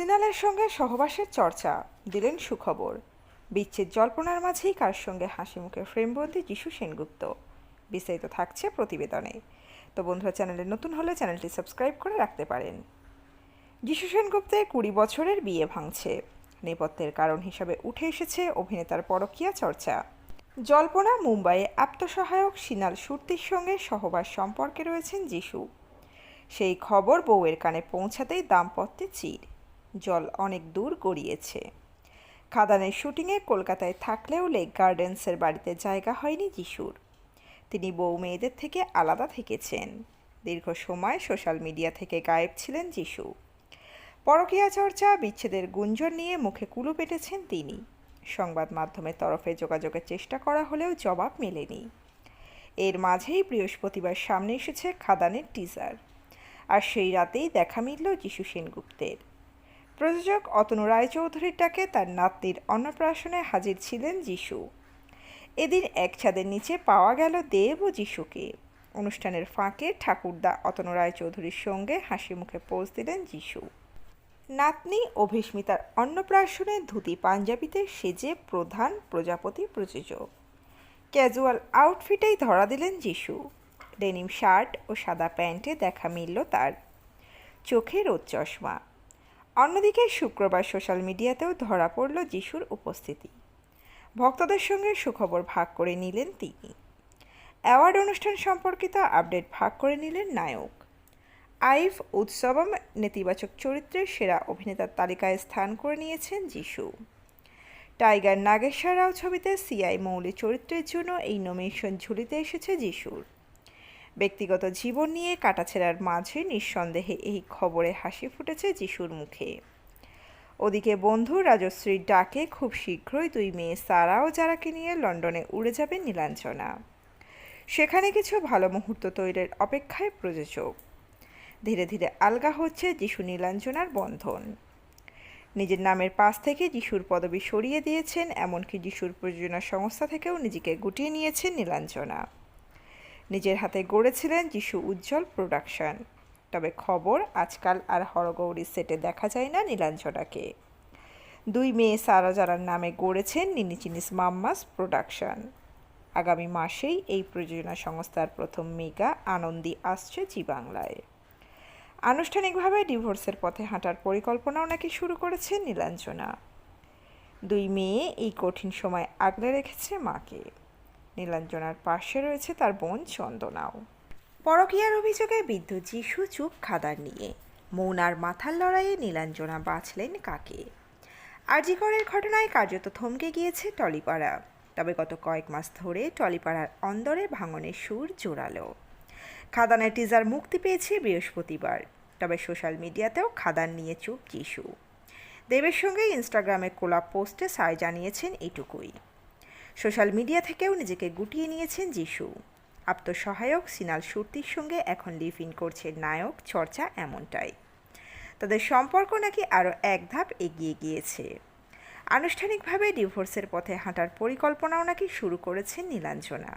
সিনালের সঙ্গে সহবাসের চর্চা, দিলেন সুখবর। বিচ্ছেদ জল্পনার মাঝেই কার সঙ্গে হাসি মুখে ফ্রেমবন্দি যিশু সেনগুপ্ত? বিস্তারিত থাকছে প্রতিবেদনে। তো বন্ধুরা, চ্যানেলে নতুন হলে চ্যানেলটি সাবস্ক্রাইব করে রাখতে পারেন। যিশু সেনগুপ্তের কুড়ি বছরের বিয়ে ভাঙছে। নেপথ্যের কারণ হিসাবে উঠে এসেছে অভিনেতার পরকীয়া চর্চা। জল্পনা মুম্বাইয়ে আত্মসহায়ক সিনাল সুরতির সঙ্গে সহবাস সম্পর্কে রয়েছেন যিশু। সেই খবর বউয়ের কানে পৌঁছাতেই দাম্পত্যে চির। জল অনেক দূর গড়িয়েছে। খাদানের শুটিংয়ে কলকাতায় থাকলেও লেক গার্ডেন্সের বাড়িতে জায়গা হয়নি যিশুর। তিনি বউ মেয়েদের থেকে আলাদা থেকেছেন। দীর্ঘ সময় সোশ্যাল মিডিয়া থেকে গায়েব ছিলেন যিশু। পরকীয়া চর্চা, বিচ্ছেদের গুঞ্জন নিয়ে মুখে কুলু পেটেছেন তিনি। সংবাদ মাধ্যমের তরফে যোগাযোগের চেষ্টা করা হলেও জবাব মেলেনি। এর মাঝেই বৃহস্পতিবার সামনে এসেছে খাদানের টিজার আর সেই রাতেই দেখা মিলল যিশু সেনগুপ্তের। প্রযোজক অতনু রায়চৌধুরীর ডাকে তার নাতনির অন্নপ্রাশনে হাজির ছিলেন যিশু। এদিন এক ছাদের নিচে পাওয়া গেল দেব ও যিশুকে। অনুষ্ঠানের ফাঁকে ঠাকুরদা অতনু রায়চৌধুরীর সঙ্গে হাসি মুখে পোজ দিলেন যিশু। নাতনি অভিস্মিতার অন্নপ্রাশনে ধুতি পাঞ্জাবিতে সেজে প্রধান প্রজাপতি প্রযোজক। ক্যাজুয়াল আউটফিটেই ধরা দিলেন যিশু। ডেনিম শার্ট ও সাদা প্যান্টে দেখা মিলল তার। চোখে রোদ চশমা। অন্যদিকে শুক্রবার সোশ্যাল মিডিয়াতেও ধরা পড়ল যিশুর উপস্থিতি। ভক্তদের সঙ্গে সুখবর ভাগ করে নিলেন তিনি। অ্যাওয়ার্ড অনুষ্ঠান সম্পর্কিত আপডেট ভাগ করে নিলেন নায়ক। আইফ উৎসবম নেতিবাচক চরিত্রের সেরা অভিনেতার তালিকায় স্থান করে নিয়েছেন যিশু। টাইগার নাগেশ্বর রাও ছবিতে সিআই মৌলি চরিত্রের জন্য এই নমিনেশন ঝুলিতে এসেছে যিশুর। ব্যক্তিগত জীবন নিয়ে কাটাছেড়ার মাঝে নিঃসন্দেহে এই খবরে হাসি ফুটেছে যিশুর মুখে। ওদিকে বন্ধু রাজশ্রীর ডাকে খুব শীঘ্রই দুই মেয়ে সারা ও যারাকে নিয়ে লন্ডনে উড়ে যাবে নীলাঞ্জনা। সেখানে কিছু ভালো মুহূর্ত তৈরির অপেক্ষায় প্রযোজক। ধীরে ধীরে আলগা হচ্ছে যিশু নীলাঞ্জনার বন্ধন। নিজের নামের পাশ থেকে যিশুর পদবি সরিয়ে দিয়েছেন, এমনকি যিশুর প্রযোজনা সংস্থা থেকেও নিজেকে গুটিয়ে নিয়েছেন নীলাঞ্জনা। নিজের হাতে গড়েছিলেন যিশু উজ্জ্বল প্রোডাকশন তবে খবর আজকাল আর হরগৌরী সেটে দেখা যায় না নীলাঞ্জনাকে। দুই মেয়ে সারা যারার নামে গড়েছেন নিনি নিনিচিনিস মাম্মাস প্রোডাকশন আগামী মাসেই এই প্রযোজনা সংস্থার প্রথম মেগা আনন্দী আসছে জি বাংলায়। আনুষ্ঠানিকভাবে ডিভোর্সের পথে হাঁটার পরিকল্পনাও নাকি শুরু করেছে নীলাঞ্জনা। দুই মেয়ে এই কঠিন সময় আগলে রেখেছে মাকে। নীলাঞ্জনার পাশে রয়েছে তার বোন চন্দনাও। পরকীয়ার অভিযোগে বিদ্ধ যিশু চুপ খাদার নিয়ে। মৌনার মাথার লড়াইয়ে নীলাঞ্জনা বাঁচলেন কাকে? আরজিকরের ঘটনায় কার্যত থমকে গিয়েছে টলিপাড়া। তবে গত কয়েক মাস ধরে টলিপাড়ার অন্দরে ভাঙনের সুর জোরালো। খাদানের টিজার মুক্তি পেয়েছে বৃহস্পতিবার, তবে সোশ্যাল মিডিয়াতেও খাদান নিয়ে চুপ যিশু। দেবের সঙ্গে ইনস্টাগ্রামে কোলাপ পোস্টে সায় জানিয়েছেন এটুকুই। সোশ্যাল মিডিয়া থেকেও নিজেকে গুটিয়ে নিয়েছেন যিশু। আত্মসহায়ক সিনাল সুরতির সঙ্গে এখন লিভ ইন করছে নায়ক, চর্চা এমনটাই। তাদের সম্পর্ক নাকি আরও এক ধাপ এগিয়ে গিয়েছে। আনুষ্ঠানিকভাবে ডিভোর্সের পথে হাঁটার পরিকল্পনাও নাকি শুরু করেছেন নীলাঞ্জনা।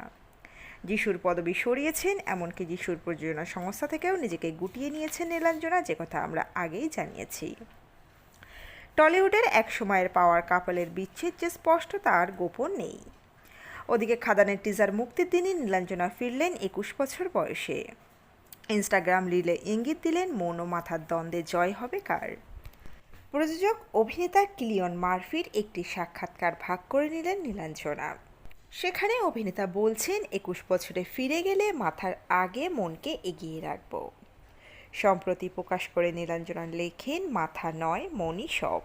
যিশুর পদবি সরিয়েছেন, এমনকি যিশুর প্রযোজনা সংস্থা থেকেও নিজেকে গুটিয়ে নিয়েছেন নীলাঞ্জনা, যে কথা আমরা আগেই জানিয়েছি। টলিউডের এক সময়ের পাওয়ার কাপলের বিচ্ছেদ যে স্পষ্ট তার গোপন নেই। ওদিকে খাদানের টিজার মুক্তির দিনই নীলাঞ্জনা ফিরলেন একুশ বছর বয়সে। ইনস্টাগ্রাম রিলে ইঙ্গিত দিলেন, মন ও মাথার দ্বন্দ্বে জয় হবে কার? প্রযোজক, অভিনেতা কিলিয়ন মার্ফির একটি সাক্ষাৎকার ভাগ করে নিলেন নীলাঞ্জনা। সেখানে অভিনেতা বলছেন, একুশ বছরে ফিরে গেলে মাথার আগে মনকে এগিয়ে রাখব। সম্প্রতি প্রকাশ করে নীলাঞ্জনা লেখেন মাথা নয়, মনই সব।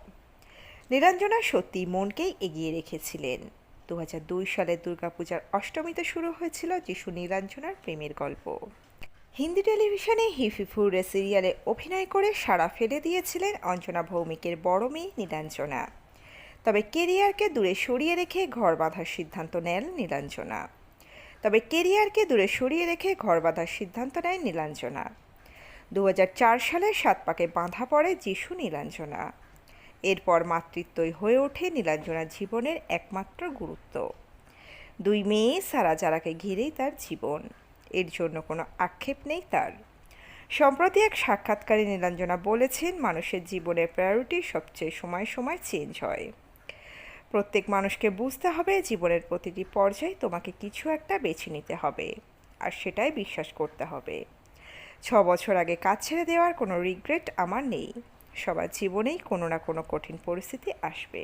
নীলাঞ্জনা সত্যি মনকেই এগিয়ে রেখেছিলেন। দু হাজার দুই সালে দুর্গাপূজার অষ্টমীতে শুরু হয়েছিল যিশু নীলাঞ্জনার প্রেমের গল্প। হিন্দি টেলিভিশনে হিফিফুরে সিরিয়ালে অভিনয় করে সাড়া ফেলে দিয়েছিলেন অঞ্জনা ভৌমিকের বড় মেয়ে নীলাঞ্জনা। তবে কেরিয়ারকে দূরে সরিয়ে রেখে ঘর বাঁধার সিদ্ধান্ত নেন নীলাঞ্জনা। তবে কেরিয়ারকে দূরে সরিয়ে রেখে ঘর বাঁধার সিদ্ধান্ত নেয় নীলাঞ্জনা। দু হাজার চার সালে সাত পাকে বাঁধা পড়ে যিশু নীলাঞ্জনা। এরপর মাতৃত্বই হয়ে ওঠে নীলাঞ্জনার জীবনের একমাত্র গুরুত্ব। দুই মেয়ে সারা যারাকে ঘিরেই তার জীবন। এর জন্য কোনো আক্ষেপ নেই তার। সম্প্রতি এক সাক্ষাৎকারে নীলাঞ্জনা বলেছেন, মানুষের জীবনের প্রায়োরিটি সবচেয়ে সময় সময় চেঞ্জ হয়। প্রত্যেক মানুষকে বুঝতে হবে জীবনের প্রতিটি পর্যায়ে তোমাকে কিছু একটা বেছে নিতে হবে। আর সেটাই বিশ্বাস করতে হবে। ছ বছর আগে কাজ ছেড়ে দেওয়ার কোনো রিগ্রেট আমার নেই। সবার জীবনেই কোনো না কোনো কঠিন পরিস্থিতি আসবে।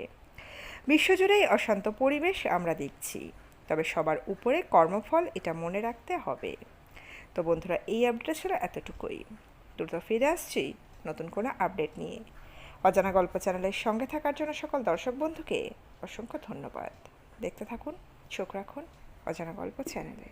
বিশ্বজুড়েই অশান্ত পরিবেশ আমরা দেখছি, তবে সবার উপরে কর্মফল এটা মনে রাখতে হবে। তো বন্ধুরা, এই আপডেটটা ছিল এতটুকুই। দ্রুত ফিরে আসছি নতুন কোনো আপডেট নিয়ে। অজানা গল্প চ্যানেলের সঙ্গে থাকার জন্য সকল দর্শক বন্ধুকে অসংখ্য ধন্যবাদ। দেখতে থাকুন, চোখ রাখুন অজানা গল্প চ্যানেলে